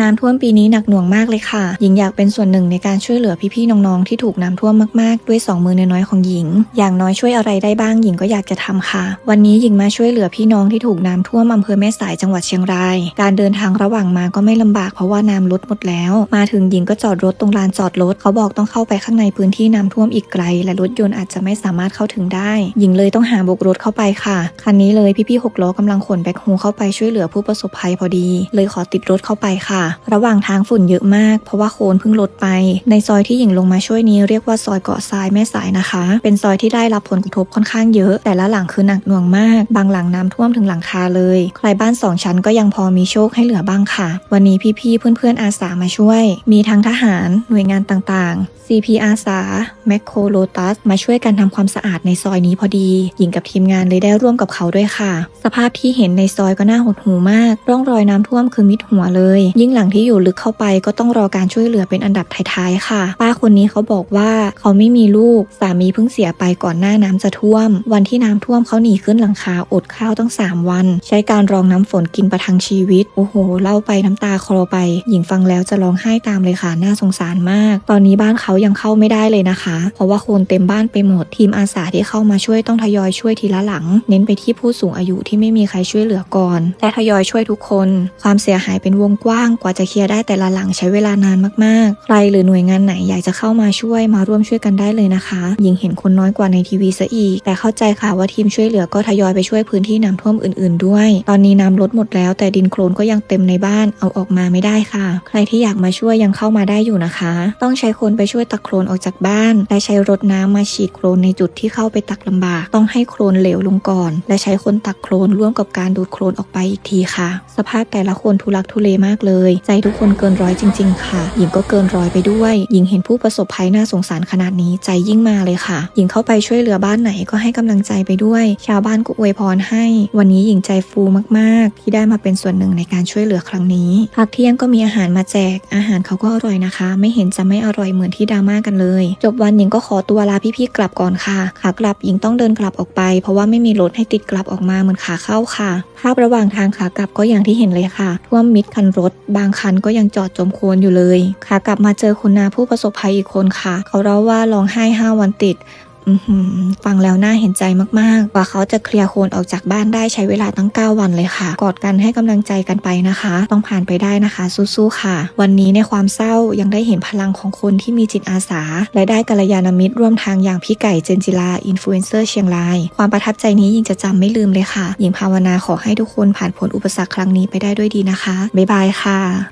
น้ำท่วมปีนี้หนักหน่วงมากเลยค่ะ หญิงอยากเป็นส่วนหนึ่งในการช่วยเหลือพี่ๆน้องๆที่ถูกน้ำท่วมมากๆ ด้วยสองมือน้อยๆของหญิง อย่างน้อยช่วยอะไรได้บ้างหญิงก็อยากจะทำค่ะ วันนี้หญิงมาช่วยเหลือพี่น้องที่ถูกน้ำท่วมอำเภอแม่สายจังหวัดเชียงราย การเดินทางระหว่างมาก็ไม่ลำบากเพราะว่าน้ำลดหมดแล้ว มาถึงหญิงก็จอดรถตรงลานจอดรถเขาบอกต้องเข้าไปข้างในพื้นที่น้ำท่วมอีกไกล และรถยนต์อาจจะไม่สามารถเข้าถึงได้ หญิงเลยต้องหาบกรถเข้าไปค่ะคันนี้เลยพี่ๆหกล้อกำลังขนแบ็คโฮเข้าไปช่วยเหลือผู้ประสบภัยพอดี เลยขอติดรถเข้าไปค่ะระหว่างทางฝุ่นเยอะมาก เพราะว่าโคลนเพิ่งลดไป ในซอยที่หญิงลงมาช่วยนี้เรียกว่าซอยเกาะทรายแม่สายนะคะ เป็นซอยที่ได้รับผลกระทบค่อนข้างเยอะ แต่ละหลังคือหนักหน่วงมาก บางหลังน้ำท่วมถึงหลังคาเลย ใครบ้านสองชั้นก็ยังพอมีโชคให้เหลือบ้างค่ะ วันนี้พี่ๆเพื่อนๆอาสามาช่วย มีทั้งทหารหน่วยงานต่างๆ CP อาสาแมคโครโลตัสมาช่วยกันทำความสะอาดในซอยนี้พอดี หญิงกับทีมงานเลยได้ร่วมกับเขาด้วยค่ะ สภาพที่เห็นในซอยก็น่าหดหูมาก ร่องรอยน้ำท่วมคือมิดหัวเลย ยิ่งหลังที่อยู่ลึกเข้าไปก็ต้องรอการช่วยเหลือเป็นอันดับท้ายๆค่ะ ป้าคนนี้เขาบอกว่าเขาไม่มีลูกสามีเพิ่งเสียไปก่อนหน้าน้ำจะท่วม วันที่น้ำท่วมเขาหนีขึ้นหลังคาอดข้าวตั้ง 3 วัน ใช้การรองน้ำฝนกินประทังชีวิต โอ้โห เล่าไปน้ำตาคลอไป หญิงฟังแล้วจะร้องไห้ตามเลยค่ะน่าสงสารมาก ตอนนี้บ้านเขายังเข้าไม่ได้เลยนะคะ เพราะว่าโคลนเต็มบ้านไปหมด ทีมอาสาที่เข้ามาช่วยต้องทยอยช่วยทีละหลัง เน้นไปที่ผู้สูงอายุที่ไม่มีใครช่วยเหลือก่อน และทยอยช่วยทุกคน ความเสียหายเป็นวงกว้างว่าจะเคลียร์ได้แต่ละหลังใช้เวลานานมากๆ ใครหรือหน่วยงานไหนอยากจะเข้ามาช่วยมาร่วมช่วยกันได้เลยนะคะหญิงเห็นคนน้อยกว่าในทีวีซะอีก แต่เข้าใจค่ะว่าทีมช่วยเหลือก็ทยอยไปช่วยพื้นที่น้ำท่วมอื่น ๆ ด้วย ตอนนี้น้ำลดหมดแล้ว แต่ดินโคลนก็ยังเต็มในบ้านเอาออกมาไม่ได้ค่ะ ใครที่อยากมาช่วยยังเข้ามาได้อยู่นะคะ ต้องใช้คนไปช่วยตักโคลนออกจากบ้าน และใช้รถน้ำมาฉีดโคลนในจุดที่เข้าไปตักลำบาก ต้องให้โคลนเหลวลงก่อน และใช้คนตักโคลนร่วมกับการดูดโคลนออกไปอีกทีค่ะ สภาพแต่ละคนทุลักทุเลมากเลยใจทุกคนเกินร้อยจริง ๆ ค่ะ หญิงก็เกินร้อยไปด้วย หญิงเห็นผู้ประสบภัยน่าสงสารขนาดนี้ใจยิ่งมาเลยค่ะ หญิงเข้าไปช่วยเหลือบ้านไหนก็ให้กำลังใจไปด้วย ชาวบ้านก็อวยพรให้ วันนี้หญิงใจฟูมากๆ ที่ได้มาเป็นส่วนหนึ่งในการช่วยเหลือครั้งนี้พักเที่ยงก็มีอาหารมาแจก อาหารเขาก็อร่อยนะคะ ไม่เห็นจะไม่อร่อยเหมือนที่ดราม่ากันเลย จบวันหญิงก็ขอตัวลาพี่ๆกลับก่อนค่ะขากลับหญิงต้องเดินกลับออกไป เพราะว่าไม่มีรถให้ติดกลับออกมาเหมือนขาเข้าค่ะ ภาพระหว่างทางขากลับก็อย่างที่เห็นเลยค่ะท่วมมิดคันรถบางคันก็ยังจอดจมโคลนอยู่เลยขากลับมาเจอคุณนาผู้ประสบภัยอีกคนค่ะ เขาเล่าว่าร้องไห้ห้าวันติด ฟังแล้วน่าเห็นใจมากๆ กว่าเขาจะเคลียร์โคลนออกจากบ้านได้ใช้เวลาตั้ง 9 วันเลยค่ะ กอดกันให้กำลังใจกันไปนะคะ ต้องผ่านไปได้นะคะ สู้ๆค่ะ วันนี้ในความเศร้ายังได้เห็นพลังของคนที่มีจิตอาสา และได้กัลยาณมิตรร่วมทางอย่างพี่ไก่เจนจิลาอินฟลูเอนเซอร์เชียงราย ความประทับใจนี้ยิ่งจะจำไม่ลืมเลยค่ะยิ่งภาวนาขอให้ทุกคนผ่านพ้นอุปสรรคครั้งนี้ไปได้ด้วยดีนะคะบ๊ายบายค่ะ